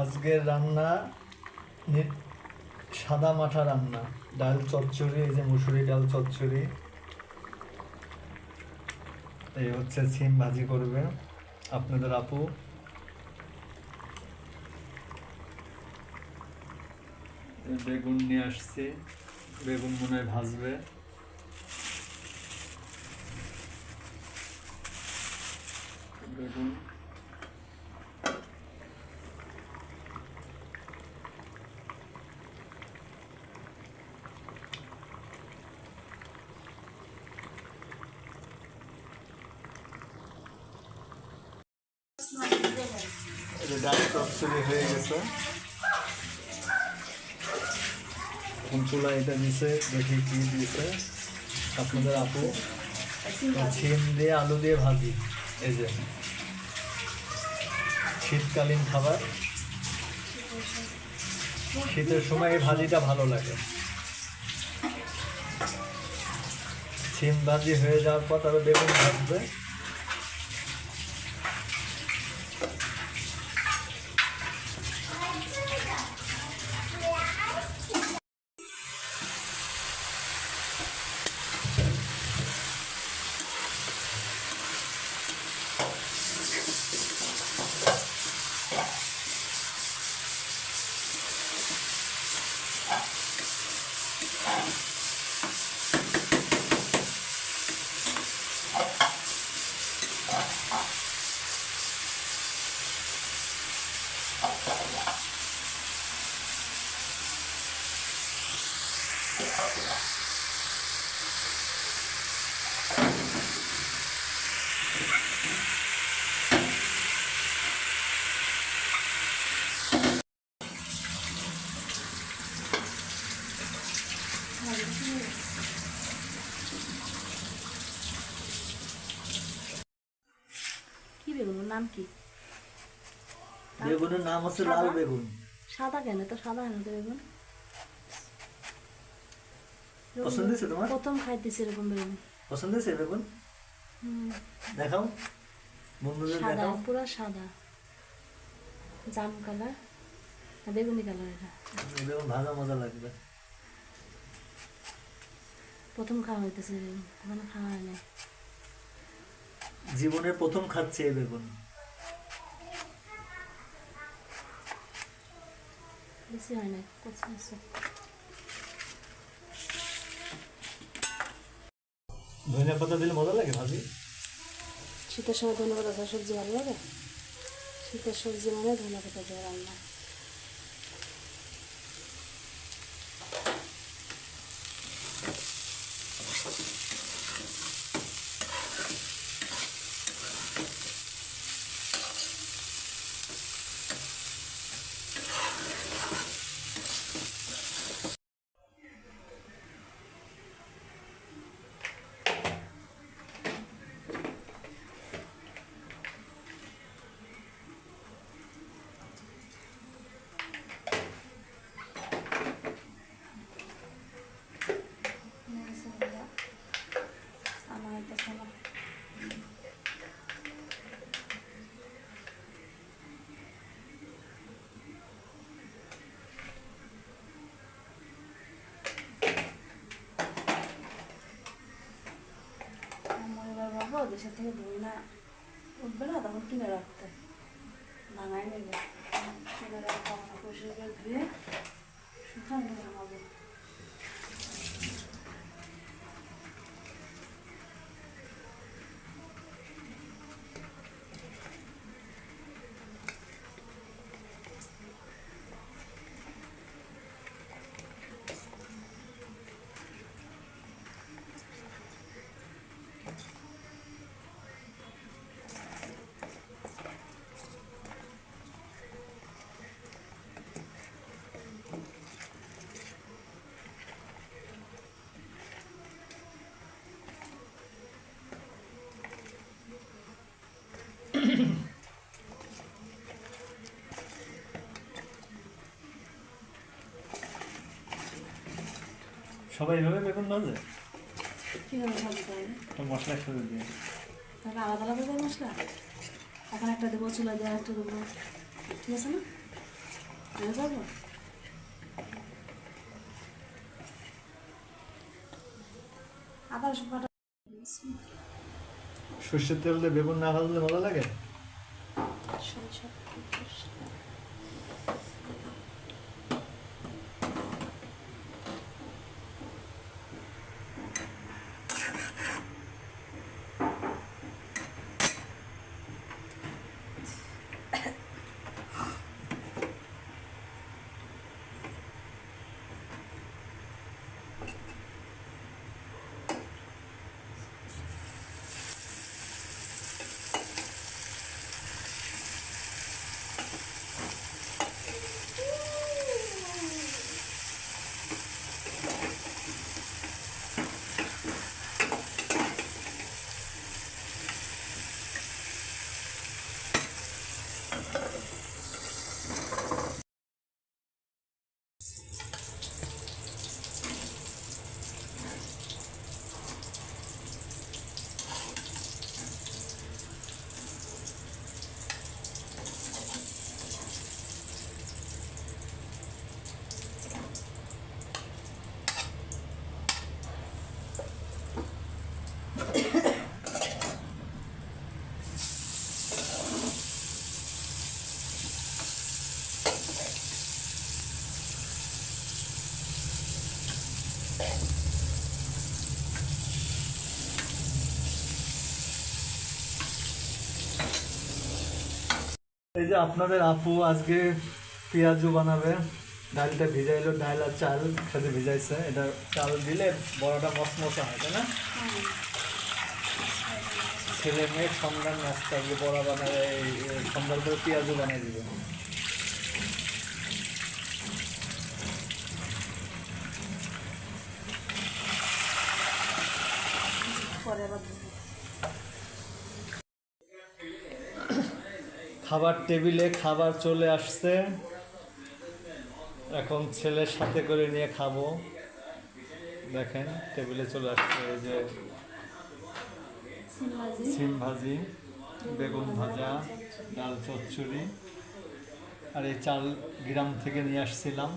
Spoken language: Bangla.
আজকের রান্না সাদা মাঠা রান্না, ডাল চচ্চড়ি, এই যে মুসুরি ডাল চচ্চড়ি। এই হচ্ছে সিম ভাজি করবে আপনাদের আপু। বেগুন নিয়ে আসছি, বেগুন মনে হয় ভাজবে বেগুন এটা ডাল চচ্চড়ি হয়ে গেছে। চুলা এটা দিছে দেখি কি আপনাদের আপু ছিম দিয়ে আলু দিয়ে ভাজি, এই যে। শীতকালীন খাবার। শীতের সময় এই ভাজিটা ভালো লাগে। সিম ভাজি হয়ে যাওয়ার পর তবে বেগুন ভাজবে। কি বেগুন? ওর নাম কি? বেগুনের নাম হচ্ছে লাল? বেগুন। সাদা কেন? তো সাদা কেন তো বেগুন? পছন্দ হয়েছে তোমার প্রথম খাইতেছি এরকম বেগুন পছন্দ হয়েছে বেগুন দেখাও বন্ধুদের দেখাও পুরো সাদা জাম কালার বেগুনি কালার এটা বেগুন ভাজা মজা লাগবে প্রথম খাওয়া হইতেছে বেগুন খাওয়া হয় জীবনে প্রথম খাচ্ছে এই বেগুন বেশি হয় না কচি ধনিয়া পাতা দিলে মজা লাগে ভাজি শীতের সময় ধনিয়া পাতা সবজি ভালো লাগে? শীতের সবজি মানে ধনিয়া পাতা দেওয়া রান্না। দেশের থেকে ধুই না উঠবে না, তখন কিনে রাখতে। ভাঙাই নেবে কিনে রাখতে ধুয়ে শুকানো ভাঙাবো সবাই এভাবে বেগুন ভাজে? কীভাবে মশলা একসাথে দিয়ে। তাহলে আলাদা আলাদা দেয় মশলা? এখন একটা দেবো চুলা দেওয়া একটা দেবো। ঠিক আছে না? যাব আদা রসুন বাটা সর্ষের তেল দিয়ে বেগুন না ভাজলে ভালো লাগে? সরিষা এই যে আপনাদের আপু আজকে পেঁয়াজু বানাবে। ডালটা ভিজাইলো ডাল আর চাল সাথে ভিজাইছে। এটা চাল দিলে বড়টা মশমশা হয়, তাই না? ছেলে মেয়ে সন্ধ্যার নাস্তা আজকে বড়া বানাবে সন্ধ্যার পরে পেঁয়াজু বানিয়ে দিবে। পরে আবার খাবার টেবিলে খাবার চলে আসছে। এখন ছেলের সাথে করে নিয়ে খাব। দেখেন, টেবিলে চলে আসছে এই যে সিম ভাজি, বেগুন ভাজা, ডাল চচ্চড়ি আর এই চাল গ্রাম থেকে নিয়ে আসছিলাম।